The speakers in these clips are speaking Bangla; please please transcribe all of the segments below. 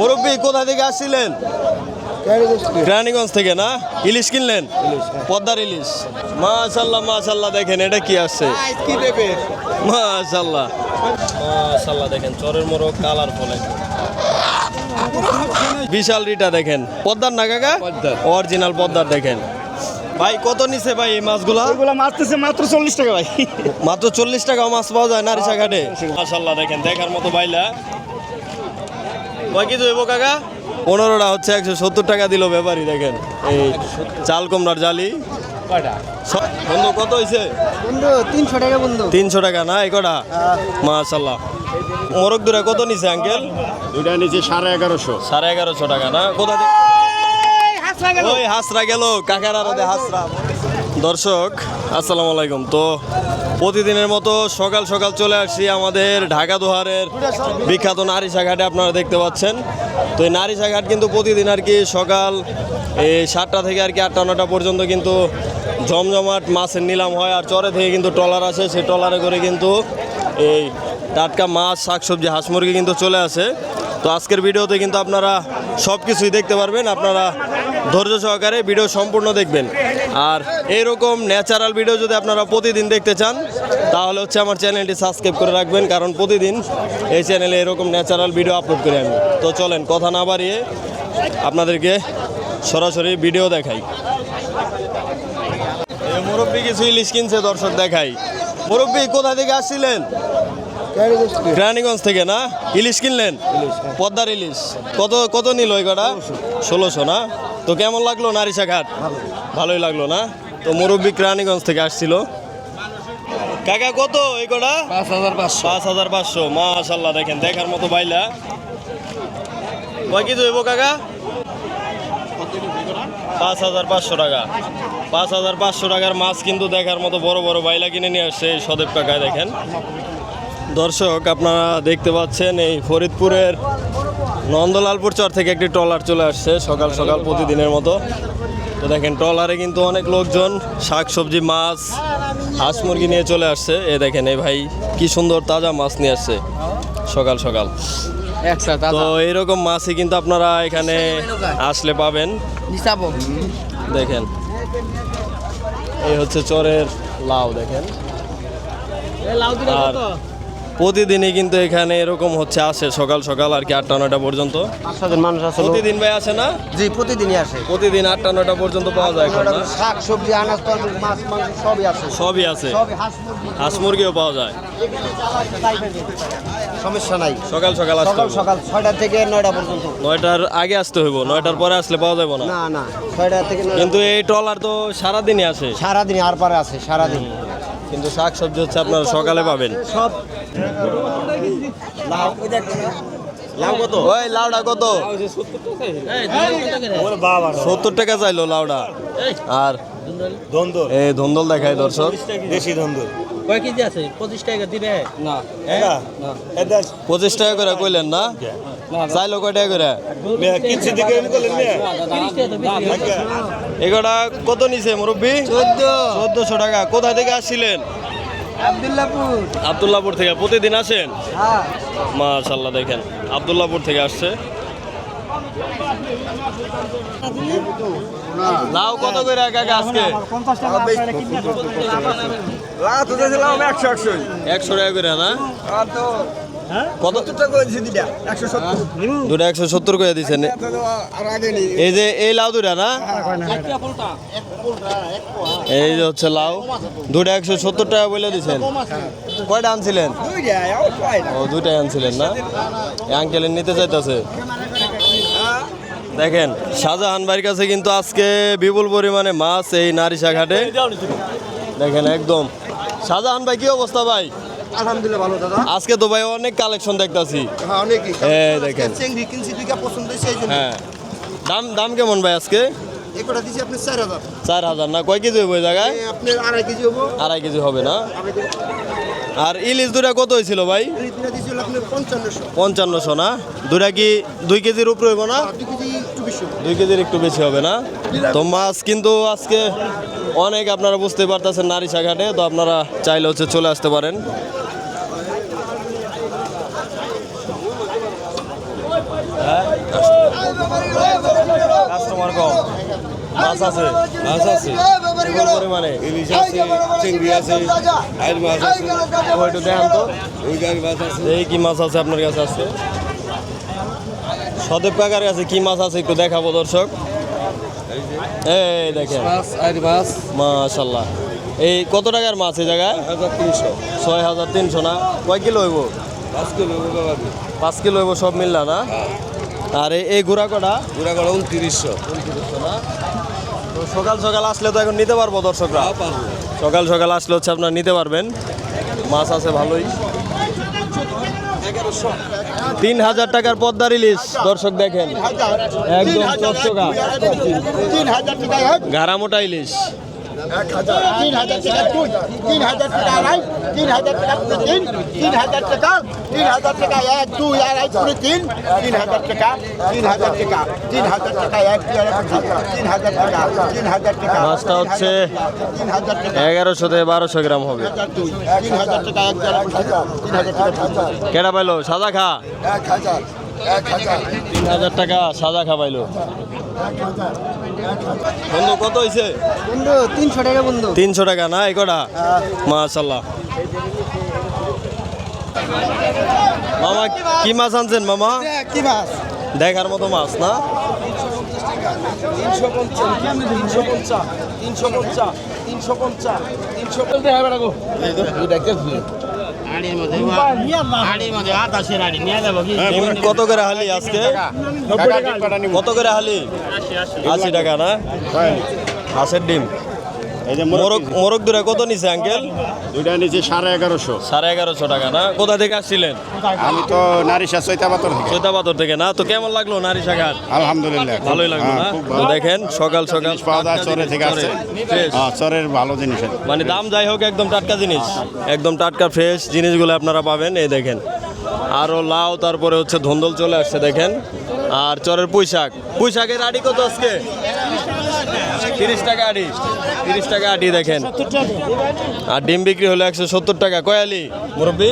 মুরব্বী কোথা থেকে আসছিলেন? রানীগঞ্জ থেকে না? ইলিশ কিনলেন? পদ্মার ইলিশ। মাশাল্লাহ মাশাল্লাহ দেখেন এটা কি আসছে? কি দেবে? মাশাল্লাহ। মাশাল্লাহ দেখেন চরের মোরগ কালার ফলে। বিশাল রিটা দেখেন। পদ্মার না কাকা? অরিজিনাল পদ্মার দেখেন। ভাই কত নিছে ভাই এই মাছগুলা? এগুলো মারতেছে মাত্র চল্লিশ টাকা ভাই। মাত্র চল্লিশ টাকা মাছ পাওয়া যায় নারিশা ঘাটে? মাশাল্লাহ দেখেন দেখার মতো বাইলা। কেজি হইব কাকা? পনেরোটা হচ্ছে একশো সত্তর টাকা দিল ব্যাপারী দেখেন। এই চাল কুমড়ার জালি। বন্ধু কত হয়েছে বন্ধু তিনশো টাকা বন্ধু। তিনশো টাকা না এই কটা? মাশাল্লাহ মোরগ দূরে কত নিছে আঙ্কেল? দুইটা নিচে সাড়ে এগারোশো। সাড়ে এগারোশো টাকা না? কোথা থেকে ওই হাসরা গেল। কাকার আরদে হাসরা। দর্শক আসসালামু আলাইকুম। তো প্রতিদিনের মতো সকাল সকাল চলে আসছি আমাদের ঢাকা দোহারের বিখ্যাত নারিশা ঘাটে আপনারা দেখতে পাচ্ছেন। তো এই নারিশা ঘাট কিন্তু প্রতিদিন আর কি সকাল এই সাতটা থেকে আর কি আটটা, নটা পর্যন্ত কিন্তু জমজমাট মাছের নিলাম হয়, আর চরে থেকে কিন্তু ট্রলার আসে। সেই ট্রলারে করে কিন্তু এই টাটকা মাছ, শাকসবজি, হাঁস মুরগি কিন্তু চলে আসে। তো আজকের ভিডিওতে কিন্তু আপনারা সব কিছুই দেখতে পারবেন। আপনারা ধৈর্য সহকারে ভিডিও সম্পূর্ণ দেখবেন। আর এইরকম ন্যাচারাল ভিডিও যদি আপনারা প্রতিদিন দেখতে চান তাহলে হচ্ছে আমার চ্যানেলটি সাবস্ক্রাইব করে রাখবেন কারণ প্রতিদিন এই চ্যানেলে এরকম ন্যাচারাল ভিডিও আপলোড করি আমি। তো চলেন কথা না বাড়িয়ে আপনাদেরকে সরাসরি ভিডিও দেখাই। মুরব্বী কিছু ইলিশ কিনছে দর্শক দেখাই। মুরব্বী কোথা থেকে আসছিলেন? রানীগঞ্জ থেকে না? ইলিশ কিনলেন? পদ্মার ইলিশ কত কত নিল এই কটা? ষোলোশো। না? তো কেমন লাগল নারিশা ঘাট ভালোই লাগল না? তো মুরব্বী রানীগঞ্জ থেকে আসছিল। কাকা কত এই কটা? পাঁচ হাজার পাঁচশো। পাঁচ হাজার পাঁচশো। মাশাল্লাহ দেখেন দেখার মতো বাইলা। কয় কেজি হইব কাকা? পাঁচ হাজার পাঁচশো টাকা। পাঁচ হাজার পাঁচশো টাকার মাছ কিন্তু দেখার মতো বড় বড় বাইলা কিনে নিয়ে আসছে এই সদেব কাকায় দেখেন। দর্শক আপনারা দেখতে পাচ্ছেন এই ফরিদপুরের নন্দলালপুর চর থেকে একটি ট্রলার চলে আসছে সকাল সকাল প্রতিদিনের মতো। তো দেখেন ট্রলারে কিন্তু অনেক লোকজন শাকসবজি মাছ হাঁস মুরগি নিয়ে চলে আসছে। এ দেখেন এই ভাই কি সুন্দর তাজা মাছ নিয়ে আসছে সকাল সকাল। তো এইরকম মাছই কিন্তু আপনারা এখানে আসলে পাবেন। দেখেন এই হচ্ছে চরের লাউ দেখেন। আর প্রতিদিনই কিন্তু এখানে এরকম হচ্ছে আসে সকাল সকাল আর কি আটটা নয়টা পর্যন্ত। সাতজন মানুষ আছে প্রতিদিন ভাই আসে না? জি প্রতিদিনই আসে। প্রতিদিন আটটা নয়টা পর্যন্ত পাওয়া যায় এখন না? শাক সবজি আনাজ তরকারি মাছ মাংস সবই আছে। সবই আছে। সবই হাঁস মুরগি। হাঁস মুরগিও পাওয়া যায়। সমস্যা নাই। সকাল সকাল আসতে সকাল হবে। সকাল ছয়টা থেকে নয়টা পর্যন্ত। নয়টার আগে আসতে হইব নয়টার পরে আসলে পাওয়া যাবে না? না না ছয়টা থেকে নয়টা কিন্তু এই ট্রলার তো সারাদিনই আসে? সারাদিন আর পারে আছে সারাদিন। কিন্তু শাক সবজি হচ্ছে আপনারা সকালে পাবেন। সব। লাউ কত? ওই লাউডা কত? সত্তর টাকা চাইলো লাউডা। আর এই ধন্দল। দেখায় দর্শক। দেশি দ্বন্দ্ব কয় কেজি আছে? পঁচিশ টাকা দিবে? না পঁচিশ টাকা করে কইলেন না? চাইলো কয় টাকা করে? এগুলা কত নিছে মুরব্বী? চোদ্দ। চোদ্দশো টাকা। কোথা থেকে আসছিলেন? আবদুল্লাপুর। আবদুল্লাপুর থেকে। প্রতিদিন আসেন? হ্যাঁ। মাশাল্লাহ দেখেন। আবদুল্লাপুর থেকে আসছে। লাউ কত করে কাকা আজকে? লাউ তো দিয়েছিলাম একশো একশো। একশো টাকা করে না? কত দিটা একশো সত্তর। করে দিচ্ছেন নেই। এই যে এই লাউ দুটা না? এই যে হচ্ছে লাউ। দুটা একশো সত্তর টাকা বলে দিচ্ছেন কয়টা আনছিলেন? ও দুটাই আনছিলেন না? আঙ্কেলের নিতে চাইতেছে। দেখেন শাহজাহান ভাইয়ের কাছে কিন্তু আজকে বিপুল পরিমাণে মাছ এই নারিশা ঘাটে দেখেন একদম। শাহজাহান ভাই কি অবস্থা ভাই? আলহামদুলিল্লাহ ভালো দাদা। আজকে তো ভাই অনেক কালেকশন দেখতাছি। হ্যাঁ অনেকই। এই দেখেন। চেংড়ি কিনছি দুইটা পছন্দ হয়েছে এই হ্যাঁ। দাম দাম কেমন ভাই আজকে? আপনি না? কয় কেজি জায়গায়? আপনার আড়াই কেজি হব আড়াই কেজি হবে না? আর ইলিশ দুটা কত হয়েছিল ভাই? পঞ্চান্নশো। না? দুটা কি দুই কেজির উপরে হইব না? আর দুই কেজির একটু বেশি হবে না? তো মাছ কিন্তু আজকে অনেক আপনারা বুঝতে পারতেছেন নারিশা ঘাটে তো আপনারা চাইলে হচ্ছে চলে আসতে পারেন। হ্যাঁ কাস্টমার কম। মাছ আছে। মাছ আছে। প্রচুর পরিমাণে। ইলিশ আছে চিংড়ি আছে আইর মাছ আছে। ও দেখান তো। ওই মাছ আছে। এই কি মাছ আছে আপনার কাছে আছে। সদেব কাকার কাছে কি মাছ আছে একটু দেখাবো দর্শক। এই দেখেন। মাশাল্লাহ এই কত টাকার মাছ এই জায়গায়? ছয় হাজার তিনশো না? কয় কিলো হইব? পাঁচ কিলো হইব সব মিললা না আর এই- ঘোড়া কটা? পুরা গড়া উনত্রিশশো। তো সকাল সকাল আসলে তো এখন নিতে পারব দর্শকরা। সকাল সকাল আসলে হচ্ছে আপনারা নিতে পারবেন। মাছ আছে ভালোই। তিন হাজার টাকার পদ্মার ইলিশ দর্শক দেখেন। একদম চকচকা। গাড়া মোটা ইলিশ তিন হাজার টাকা দুই তিন হাজার টাকা আড়াই তিন হাজার টাকা পুরো তিন তিন হাজার টাকা তিন হাজার টাকা এক দুই আড়াই পুরো তিন তিন হাজার টাকা তিন হাজার টাকা তিন হাজার টাকা এক দুই আড়াই তিন, হাজার টাকা তিন হাজার টাকা মাছটা হচ্ছে এগারোশো থেকে বারোশো গ্রাম হবে তিন হাজার টাকা এক দুই তিন হাজার টাকা কেটা পাইলো সাদা খা এক হাজার তিন হাজার টাকা সাদা খা পাইলো বন্ধু কত হয়েছে বন্ধু তিনশো টাকা বন্ধু। তিনশো টাকা না এই কটা? মাশাল্লাহ মামা কি মাছ আনছেন মামা? কি মাছ? দেখার মতো মাছ না? তিনশো পঞ্চাশ তিনশো পঞ্চাশ তিনশো পঞ্চাশ তিনশো পঞ্চাশ। তিনশো পঞ্চাশ কত করে হালি আজকে? কত করে হালি? আশি টাকা না? হাঁসের ডিম। মোরগ মোরগ দূরে কত নিছে আঙ্কেল? দুইটা নিচে সাড়ে এগারোশো। সাড়ে এগারোশো টাকা না? কোথা থেকে আসছিলেন? আমি তো নারিশা থেকে। চৈতাপাতর থেকে না? তো কেমন লাগল নারী শাখার আলহামদুলিল্লাহ ভালোই লাগল হ্যাঁ, না। দেখেন সকাল সকাল চরে জিনিস, থেকে আসছে হ্যাঁ, চরের ভালো জিনিস। মানে দাম যাই হোক একদম টাটকা জিনিস। একদম টাটকা ফ্রেশ জিনিসগুলো আপনারা পাবেন এই দেখেন। আরও লাউ তারপরে হচ্ছে ধন্দল চলে আসছে দেখেন। আর চরের পুঁইশাক। পুঁইশাকের আড়ি কত আজকে? তিরিশ টাকা আড়ি। তিরিশ টাকা আড়ি দেখেন। আর ডিম বিক্রি হলো একশো সত্তর টাকা। কয়ালি মুরব্বী?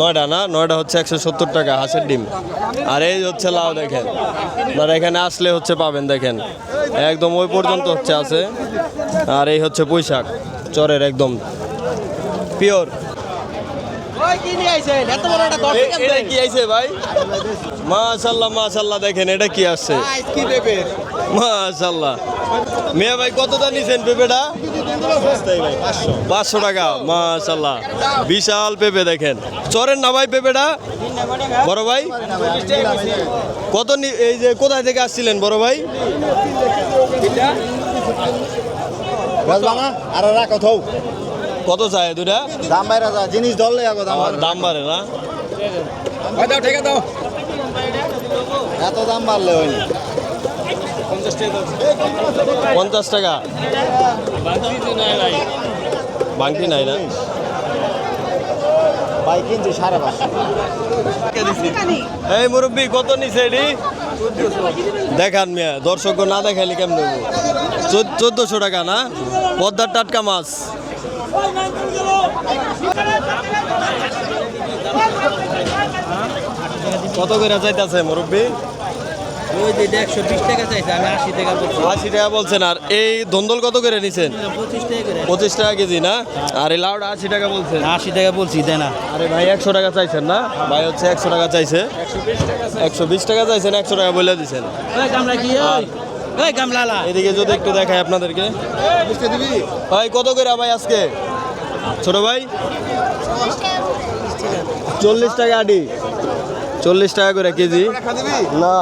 নয়ডা না? নয়ডা হচ্ছে একশো সত্তর টাকা হাঁসের ডিম। আর এই হচ্ছে লাউ দেখেন। আপনারা এখানে আসলে হচ্ছে পাবেন দেখেন। একদম ওই পর্যন্ত হচ্ছে আছে। আর এই হচ্ছে পুঁইশাক। চরের একদম। পিওর। এটা কি আইছে ভাই? দেখেন এটা কি আসছে? মাশাল্লাহ। মেয়ে ভাই কত দাম নিছেন পেঁপেটা? পাঁচশো। টাকা মাশাল্লাহ। বিশাল পেঁপে দেখেন। চরের না ভাই পেঁপেটা? বড় ভাই? কত নি- এই যে কোথায় থেকে আসছিলেন বড় ভাই? আর রাখো থৌ কত চায় দুটা দাম বাইরে যা জিনিস ধরলে আগো দাম দাম বাড়ে না? দাও ঠিক দাও। এত দাম বাড়লে হয়নি। পঞ্চাশ টাকা। বাংটি নাই না? ভাই কিনছি সাড়ে পাঁচশো। এই মুরব্বী কত নিছে এডি দেখান মিয়া দর্শক না দেখাইলে কেমন চোদ্দশো টাকা না? পদ্মার টাটকা মাছ। কত করে চাইতেছে মুরব্বী? ওই যে একশো বিশ টাকা চাইছে আমি আশি টাকা বলছি। আশি টাকা বলছেন আর এই ধন্দল কত করে নিছেন? পঁচিশ টাকা করে। পঁচিশ টাকা কেজি না? আর এই লাউটা আশি টাকা বলছেন। আশি টাকা বলছি দেয় না। আরে ভাই একশো টাকা চাইছেন না? ভাই হচ্ছে একশো টাকা চাইছে। একশো বিশ টাকা চাইছেন একশো টাকা বলে দিছেন। ওই গামলা কি ওই ওই এদিকে যদি একটু দেখাই আপনাদেরকে। ভাই কত করে ভাই আজকে? ছোট ভাই? চল্লিশ টাকা আডি চল্লিশ টাকা করে কেজি। না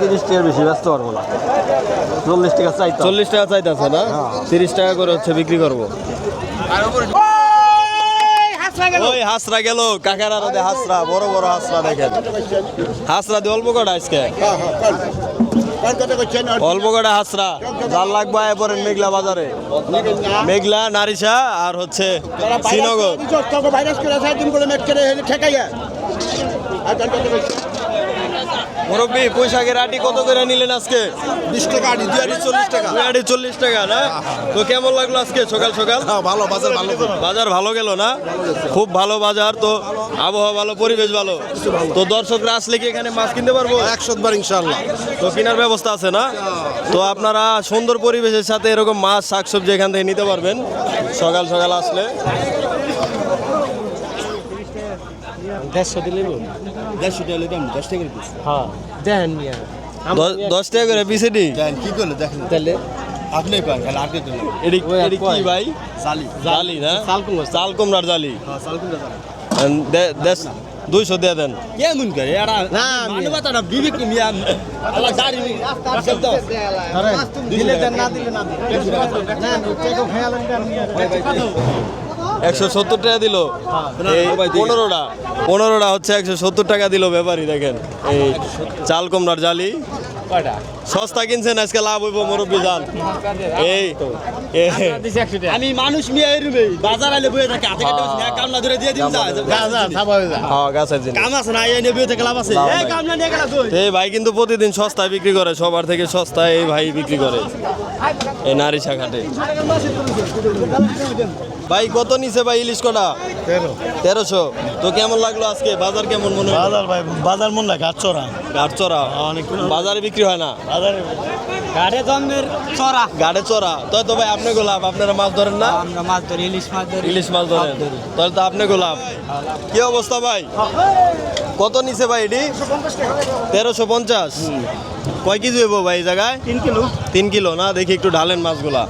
তিরিশ টাকার বেশি ব্যস্ত পারব না। চল্লিশ টাকা চাইতো চল্লিশ টাকা চাইতেছে না? তিরিশ টাকা করে হচ্ছে বিক্রি করব। ওই হাসরা গেল। কাকার আরও হাসরা বড় বড় হাসরা দেখেন। হাসরা দিয়ে অল্প কটা আজকে? অল্প কটা হাসরা জাল লাগবে এরপরে মেঘলা বাজারে। মেঘলা নারিশা আর হচ্ছে শ্রীনগর ভাইরাস করে সাড়ে তিন করে মেট করে ঠেকাইয়া মুরব্বী পুঁইশাকের আটি কত করে নিলেন আজকে? বিশ টাকা আড়ি দুই আড়ি চল্লিশ টাকা। দুই আটি চল্লিশ টাকা না? তো কেমন লাগল আজকে সকাল সকাল? হ্যাঁ ভালো বাজার ভালো বাজার ভালো গেল না? খুব ভালো বাজার তো আবহাওয়া ভালো পরিবেশ ভালো। তো দর্শকরা আসলে কি এখানে মাছ কিনতে পারব? একশো বার ইনশাল্লাহ তো কেনার ব্যবস্থা আছে না? তো আপনারা সুন্দর পরিবেশের সাথে এরকম মাছ শাকসবজি এখান থেকে নিতে পারবেন। সকাল সকাল আসলে। দেড়শো দিলে দেড়শো টাকা দাম দশ টাকা পিস। হ্যাঁ। দেন মিয়া। দশ টাকা করে পিসেটি দেন কি করলে? দেখেন। তাহলে? আপনি পান খালি আর কে দিলেন এটি ওই এক এটি কি। ভাই? জালি। জালি না? চাল কুমড়ো। চাল জালি। হ্যাঁ চাল কিনতে জালি। দুইশো দিয়ে দেন। কেমন করে? এরা না, মানবতাটা বিবেক মিয়া আল্লাহ দাড়ি দিলে দেন না দিলে না দিলে। না চেকও খেয়াল একশো সত্তর টাকা দিল। এই পনেরোটা। পনেরোটা হচ্ছে একশো সত্তর টাকা দিল ব্যাপারী দেখেন। এই চাল কুমড়ার জালি। সস্তা কিনছেন আজকে লাভ হইব মুরব্বী জান এই আমি মানুষ মিয়া এরবে বাজার আইলে বয়ে থাকে হাতে কাটে বসে কাম না ধরে দিয়ে দিন যা হ্যাঁ গাছের জিনিস। কাম আছে না এই নিয়ে থেকে লাভ আছে। এই নাই। কাম না নিয়ে গেলা তুই। এই ভাই কিন্তু প্রতিদিন সস্তায় বিক্রি করে সবার থেকে সস্তায় এই ভাই বিক্রি করে। এই নারী শাখাটে ভাই কত নিছে ভাই ইলিশ কটা? তেরোশো। তো কেমন লাগল আজকে? বাজার কেমন মনে হয়? বাজার ভাই বাজার মন না ঘাট চড়া। গাড়চড়া বাজারে বিক্রি হয় না। ঘাটে জন্মের চড়া। চড়া। তো তো ভাই আপনি গোলাপ আপনারা মাছ ধরেন না? আমরা মাছ ধরি ইলিশ মাছ ধরি ইলিশ মাছ ধরেন। তাহলে তো আপনি গোলাপ। কি অবস্থা ভাই? কত নিছে ভাই এটি? তেরোশো পঞ্চাশ। কয় কেজি হইব ভাই জায়গায়? তিন কিলো। তিন কিলো না? দেখি একটু ঢালেন মাছগুলা।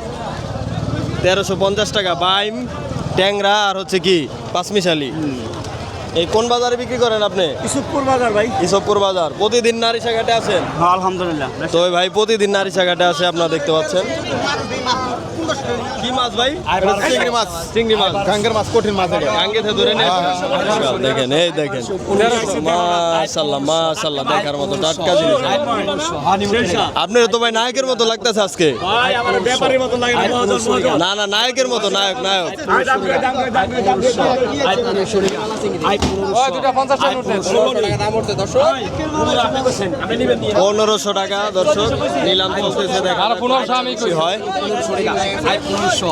তেরোশো পঞ্চাশ টাকা বাইম ট্যাংরা আর হচ্ছে কি? পাঁচমিশালি। এই কোন বাজারে বিক্রি করেন আপনি ইসুপুর বাজার ভাই ইসবপুর বাজার প্রতিদিন নারিশা ঘাটে আছেন হ্যাঁ আলহামদুলিল্লাহ তো ওই ভাই প্রতিদিন নারিশা ঘাটে আছে আপনারা দেখতে পাচ্ছেন কি মাছ ভাই চিংড়ি মাছ চিংড়ি মাছ গাঙ্গের মাছ কঠিন মাছ এটা গাঙ্গে থেকে ধরে নেন আচ্ছা, দেখেন এই দেখেন মাশাল্লাহ মাশাল্লাহ দেখার মতো টাটকা জিনিস আপনার তো ভাই নায়কের মতো লাগতেছে আজকে ভাই আমার ব্যাপারীর মতো লাগে না না নায়কের মতো নায়ক নায়ক পনেরোশো টাকা দর্শক নিলাম চলতেছে দেখা পনেরোশো আমি হয় পনেরোশো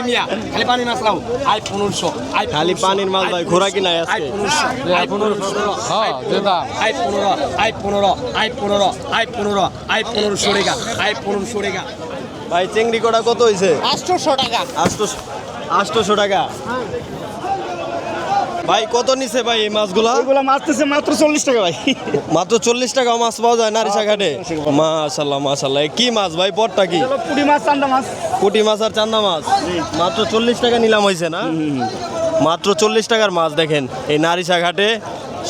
মিয়া খালি পানির মাছ ভাই খোরাকি নাই আই আজকে আই পনেরো আই পনেরো আই পনেরো আই পনেরো আই পনেরোশো রেগা আই পনেরোশো রেগা ভাই চিংড়ি কটা কত হয়েছে আটশোশো টাকা। আটশোশো আটশোশো টাকা। ভাই কত নিছে ভাই এই মাছগুলা? এগুলো মাছতেছে মাত্র চল্লিশ টাকা ভাই। মাত্র চল্লিশ টাকা মাছ পাওয়া যায় নারিশা ঘাটে মাশাল্লাহ মাশাল্লাহ। এ কি মাছ ভাই পটটা কি? পুরি মাছ চান্দা মাছ। পুঁটি মাছ আর চান্দা মাছ? মাত্র চল্লিশ টাকা নিলাম হয়েছে না? মাত্র চল্লিশ টাকার মাছ দেখেন এই নারিশা ঘাটে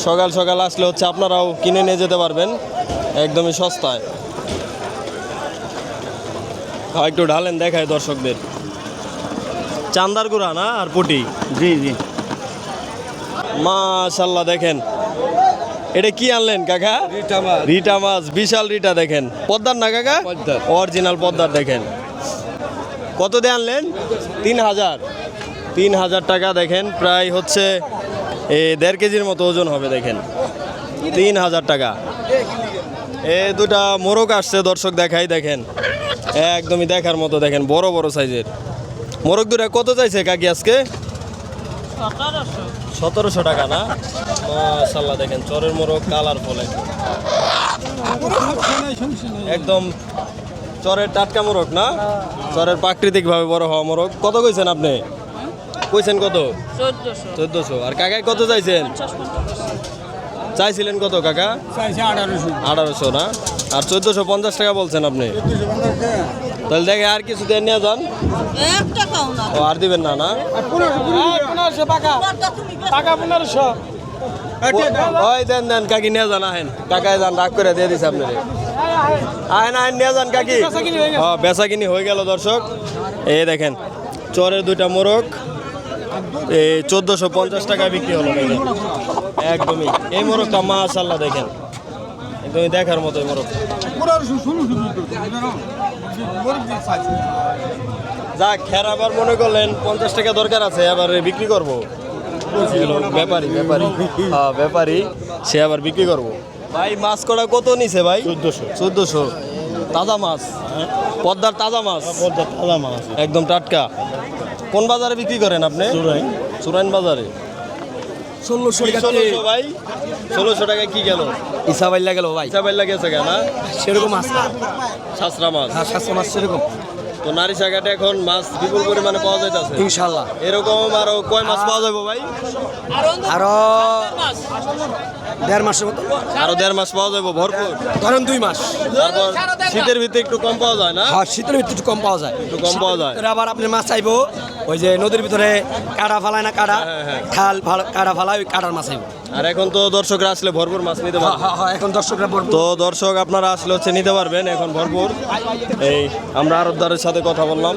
সকাল সকাল আসলে হচ্ছে আপনারাও কিনে নিয়ে যেতে পারবেন। একদমই সস্তায়। একটু ঢালেন দেখায় দর্শকদের। চান্দার গুড়া না আর পুটি? জি জি। মাশাল্লাহ দেখেন। এটা কি আনলেন কাকা? রিটা মাছ। বিশাল রিটা দেখেন। পদ্মার না কাকা? অরিজিনাল পদ্মার দেখেন। কত দিয়ে আনলেন? তিন হাজার। তিন হাজার টাকা দেখেন। প্রায় হচ্ছে এ দেড় কেজির মতো ওজন হবে দেখেন। তিন হাজার টাকা। এ দুটা মোরগ আসছে দর্শক দেখাই দেখেন। একদমই দেখার মতো দেখেন বড় বড় সাইজের। মোরগ দুটা কত চাইছে কাকি আজকে? সতেরোশো। টাকা না? মাশাল্লাহ দেখেন চরের মোরগ কালার ফলে একদম চরের টাটকা মোরগ না? চরের প্রাকৃতিক ভাবে বড় হওয়া মোরগ। কত কইছেন আপনি? কইছেন কত? চোদ্দশো। চোদ্দশো। আর কাকায় কত চাইছেন? চাইছিলেন কত কাকা? আঠারোশো না? আর চোদ্দশো পঞ্চাশ টাকা বলছেন আপনি? তাহলে দেখে আর কিছু দিয়ে নিয়ে যান এক টাকাও না। ও আর দিবেন না না? টাকা। ওই দেন দেন কাকি নিয়ে যান আহেন। কাকায় যান রাগ করে দিয়ে দিছে আপনারে। আহেন আহেন নিয়ে যান কাকি। হ্যাঁ বেচা কিনি হয়ে গেল দর্শক। এই দেখেন চরের দুইটা মোরগ। এই চোদ্দোশো পঞ্চাশ টাকা বিক্রি হলো একদমই। এই মোরগটা মাশাল্লাহ দেখেন। একদমই দেখার মতো মোরগ। যাক খের আবার মনে করলেন পঞ্চাশ টাকা দরকার আছে আবার বিক্রি করব। ব্যাপারী ব্যাপারী। হ্যাঁ ব্যাপারী সে আবার বিক্রি করব। ভাই মাছ কটা কত নিছে ভাই? চোদ্দশো। চোদ্দশো। তাজা মাছ? পদ্মার তাজা মাছ? তাজা মাছ। একদম টাটকা। কোন বাজারে বিক্রি করেন আপনি? চুরাইন। চুরাইন বাজারে। ষোলোশো ভাই ষোলোশো টাকায় কি গেল? ইসাবাইল্লা গেল ভাই। হিসাবে লাগেছে কেন সেরকম মাছ সাসরা মাছ। হ্যাঁ সাতশো মাছ সেরকম। তো নারী এখন মাছ বিপুল পরিমাণে পাওয়া যাইতেছে। ইনশাল্লাহ এরকম আরও কয় মাছ পাওয়া যাবে ভাই? আরও দেড় মাসের মতো। আরও দেড় মাস পাওয়া যাবে ভরপুর? ধরেন দুই মাস। তারপর শীতের ভিতরে একটু কম পাওয়া যায় না? হ্যাঁ শীতের ভিতরে একটু কম পাওয়া যায়। একটু কম পাওয়া যায়। আবার আপনি মাছ চাইব। ওই যে নদীর ভিতরে কাটা ফালায় না কাটা হ্যাঁ, হ্যাঁ। খাল কাটা ফালায় ওই কাটার মাছ আইব। আর এখন তো দর্শকরা আসলে ভরপুর মাছ নিতে পারবে। হ্যাঁ এখন দর্শকরা ভরপুর। তো দর্শক আপনারা আসলে হচ্ছে নিতে পারবেন এখন ভরপুর। এই আমরা আরবদারের সাথে কথা বললাম।